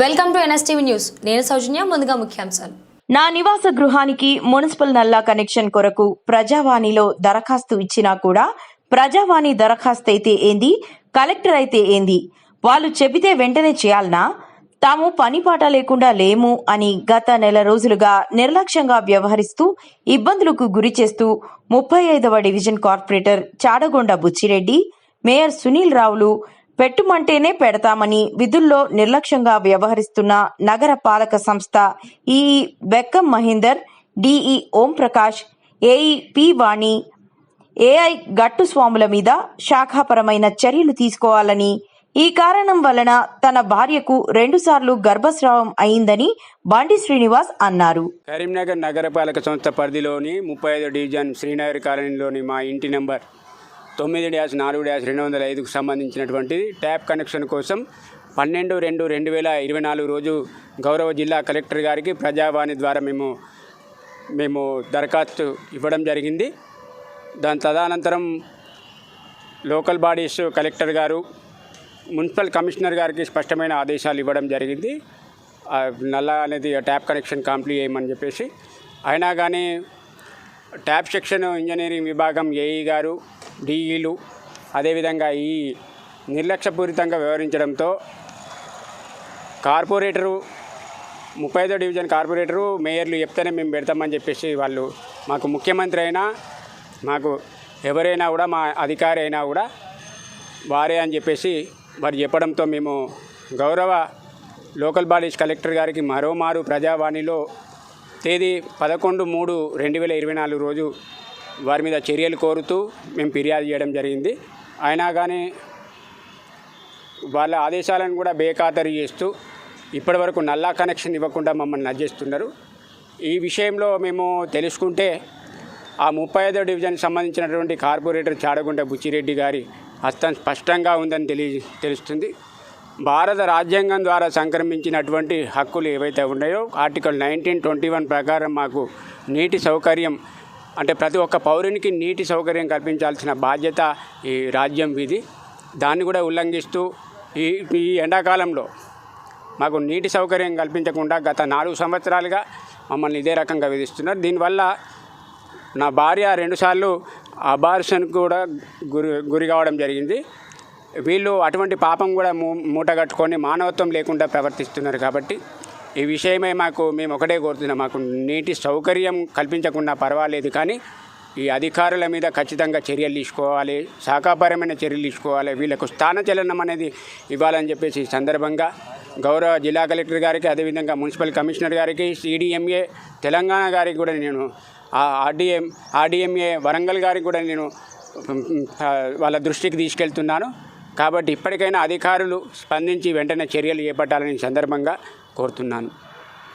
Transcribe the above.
Welcome to NSTV news. నేను సౌజన్య ముందుగా ముఖ్యాంశాలు. నా నివాస గృహానికి మున్సిపల్ నల్లా కనెక్షన్ కొరకు ప్రజావాణిలో దరఖాస్తు ఇచ్చినా కూడా ప్రజావాణి దరఖాస్తు అయితే ఏంది కలెక్టర్ అయితే ఏంది? వాళ్ళు చెబితే వెంటనే చేయాలనా? తాము పనిపాట లేకుండా లేము అని గత నెల రోజులుగా నిర్లక్ష్యంగా వ్యవహరిస్తూ ఇబ్బందులకు గురి చేస్తూ ముప్పై ఐదవ division corporator Chadagonda Buchireddy mayor Sunil రావులు పెట్టుమంటేనే పెడతామని విధుల్లో నిర్లక్ష్యంగా వ్యవహరిస్తున్న నగర పాలక సంస్థ ఈ Bekkam Mahender DE Omprakash AE P Vani AI Gattu స్వాముల మీద శాఖాపరమైన చర్యలు తీసుకోవాలని ఈ కారణం వలన తన భార్యకు రెండుసార్లు గర్భస్రావం అయిందని బండి శ్రీనివాస్ అన్నారు. కరీంనగర్ నగరపాలక సంస్థ పరిధిలోని ముప్పై ఐదు డివిజన్ శ్రీనగర్ కాలనీలోని మా ఇంటి నెంబర్ తొమ్మిది డ్యాష్ నాలుగు డ్యాష్ రెండు వందల ఐదుకు సంబంధించినటువంటి ట్యాప్ కనెక్షన్ కోసం పన్నెండు రెండు రెండు వేల ఇరవై నాలుగు రోజు గౌరవ జిల్లా కలెక్టర్ గారికి ప్రజావాణి ద్వారా మేము మేము దరఖాస్తు ఇవ్వడం జరిగింది. దాని తదనంతరం లోకల్ బాడీస్ కలెక్టర్ గారు మున్సిపల్ కమిషనర్ గారికి స్పష్టమైన ఆదేశాలు ఇవ్వడం జరిగింది. ఆ నల్లా అనేది ట్యాప్ కనెక్షన్ కంప్లీట్ చేయమని చెప్పేసి. అయినా కానీ ట్యాప్ సెక్షన్ ఇంజనీరింగ్ విభాగం ఏఈ గారు డిఈలు అదేవిధంగా ఈ నిర్లక్ష్యపూరితంగా వ్యవహరించడంతో కార్పొరేటరు ముప్పై ఐదో డివిజన్ కార్పొరేటరు మేయర్లు చెప్తేనే మేము పెడతామని చెప్పేసి వాళ్ళు మాకు ముఖ్యమంత్రి అయినా మాకు ఎవరైనా కూడా మా అధికారి అయినా కూడా వారే అని చెప్పేసి వారు చెప్పడంతో మేము గౌరవ లోకల్ బాడీస్ కలెక్టర్ గారికి మరోమారు ప్రజావాణిలో తేదీ పదకొండు మూడు రెండు వేల ఇరవై నాలుగు రోజు వారి మీద చర్యలు కోరుతూ మేము ఫిర్యాదు చేయడం జరిగింది. అయినా కానీ వాళ్ళ ఆదేశాలను కూడా బేఖాతరు చేస్తూ ఇప్పటివరకు నల్లా కనెక్షన్ ఇవ్వకుండా మమ్మల్ని నడిచేస్తున్నారు. ఈ విషయంలో మేము తెలుసుకుంటే ఆ ముప్పై ఐదో డివిజన్ సంబంధించినటువంటి కార్పొరేటర్ చాడగుంట బుచ్చిరెడ్డి గారి హస్తం స్పష్టంగా ఉందని తెలియ తెలుస్తుంది. భారత రాజ్యాంగం ద్వారా సంక్రమించినటువంటి హక్కులు ఏవైతే ఉన్నాయో ఆర్టికల్ నైన్టీన్ ట్వంటీ వన్ ప్రకారం మాకు నీటి సౌకర్యం అంటే ప్రతి ఒక్క పౌరునికి నీటి సౌకర్యం కల్పించాల్సిన బాధ్యత ఈ రాజ్యం విధి దాన్ని కూడా ఉల్లంఘిస్తూ ఈ ఈ ఎండాకాలంలో మాకు నీటి సౌకర్యం కల్పించకుండా గత నాలుగు సంవత్సరాలుగా మమ్మల్ని ఇదే రకంగా విధిస్తున్నారు. దీనివల్ల నా భార్య రెండుసార్లు అబార్షన్ కూడా గురి గురి కావడం జరిగింది. వీళ్ళు అటువంటి పాపం కూడా మూ మూటగట్టుకొని మానవత్వం లేకుండా ప్రవర్తిస్తున్నారు కాబట్టి ఈ విషయమే మాకు మేము ఒకటే కోరుతున్నాం. మాకు నీటి సౌకర్యం కల్పించకుండా పర్వాలేదు కానీ ఈ అధికారుల మీద ఖచ్చితంగా చర్యలు తీసుకోవాలి. శాఖాపరమైన చర్యలు తీసుకోవాలి. వీళ్ళకు స్థానచలనం అనేది ఇవ్వాలని చెప్పేసి ఈ సందర్భంగా గౌరవ జిల్లా కలెక్టర్ గారికి అదేవిధంగా మున్సిపల్ కమిషనర్ గారికి సిడిఎంఏ తెలంగాణ గారికి కూడా నేను ఆర్డిఎం ఆర్డిఎంఏ వరంగల్ గారికి కూడా నేను వాళ్ళ దృష్టికి తీసుకెళ్తున్నాను. కాబట్టి ఇప్పటికైనా అధికారులు స్పందించి వెంటనే చర్యలు చేపట్టాలని సందర్భంగా కోరుతున్నాను.